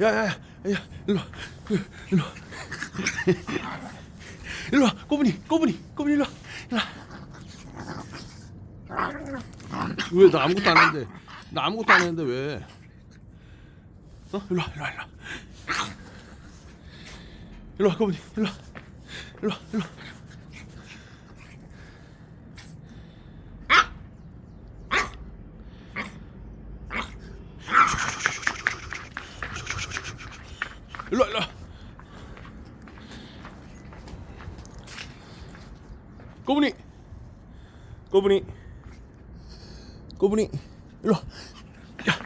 야야야 야, 일로 와. 일로 와. 일로 와 꼬분이 꼬분이 꼬분이 일로 와 일로 와왜나 아무것도 안 했는데 나 아무것도 안 했는데 왜? 어? 일로 와 일로 와 일로 와. 일로 와 꼬분이 일로 와. 일로 와 일로 와 일로 와 일로 와 꼬분이 꼬분이 꼬분이 일로 와 야.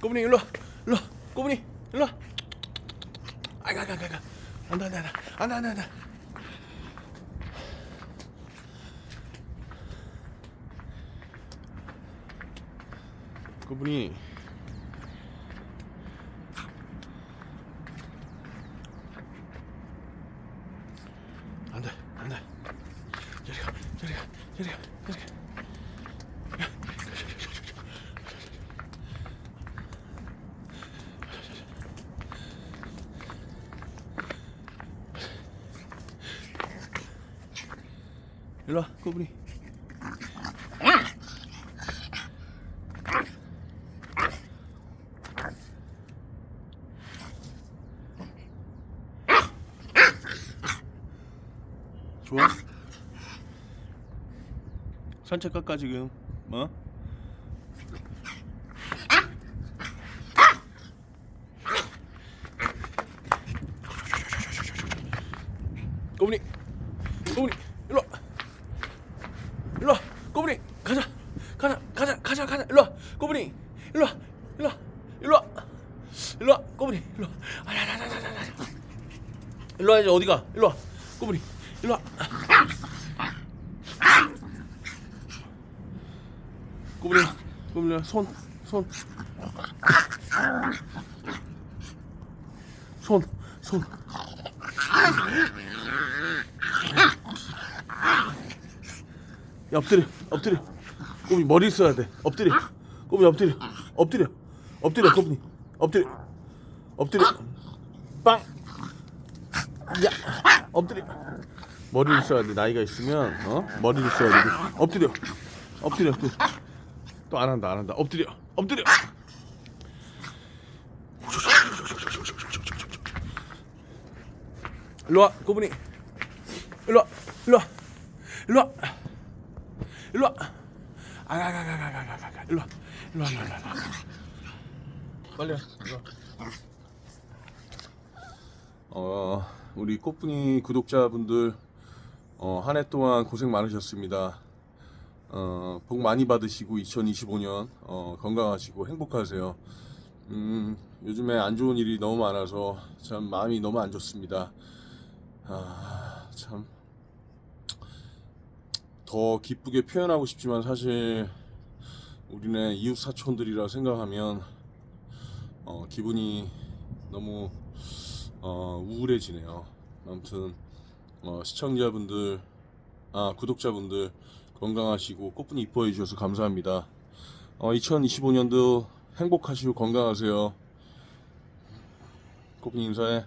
꼬분이 일로 와 일로 와 꼬분이 일로 와 아이가 아이가 아이가 안돼 안돼 안돼 안돼 안돼 안돼 그분이 안돼 안돼. 저리 가 저리 가 저리 가 저리 가. 일로 와 꼬분이 좋아? 산책 갈까 지금? 뭐? 꼬분이 꼬분이 일로 와. 일로 와. 꼬분이 가자. 가자 가자 가자 가자. 일로 와. 꼬분이 일로 와. 일로 와. 일로 와. 일로 와. 꼬분이 일로 와. 아야야야야야 일로 와야지 어디가? 일로 와. 꼬분이 일로 와 꼬분이 꼬분이 손손 손, 손. 야, 엎드려, 엎드려. 꼬분이 머리 써야 돼. 엎드려. 꼬분이 엎드려. 엎드려. 엎드려, 꼬분이. 엎드려. 엎드려. 빵. 야, 써야 머리를 써야 돼. 나이가 있으면 어? 머리를 써야 돼. 엎드려. 엎드려. 또 안 한다. 안 한다. 엎드려. 엎드려. 일로 와, 꼬분이. 일로 와. 일로 와. 일로 와. 일로 와. 아가가가가가가. 일로 와. 일로 와. 일로 와. 일로 와. 빨리 와. 일로 와. 어, 우리 꽃분이 구독자분들 어, 한 해 동안 고생 많으셨습니다. 어, 복 많이 받으시고 2025년 어, 건강하시고 행복하세요. 음, 요즘에 안 좋은 일이 너무 많아서 참 마음이 너무 안 좋습니다. 아, 참. 더 기쁘게 표현하고 싶지만 사실 우리네 이웃 사촌들이라 생각하면 어, 기분이 너무 어, 우울해지네요. 아무튼 어, 시청자분들, 아 구독자분들 건강하시고 꽃분이 이뻐해 주셔서 감사합니다. 어, 2025년도 행복하시고 건강하세요. 꽃분이 인사해.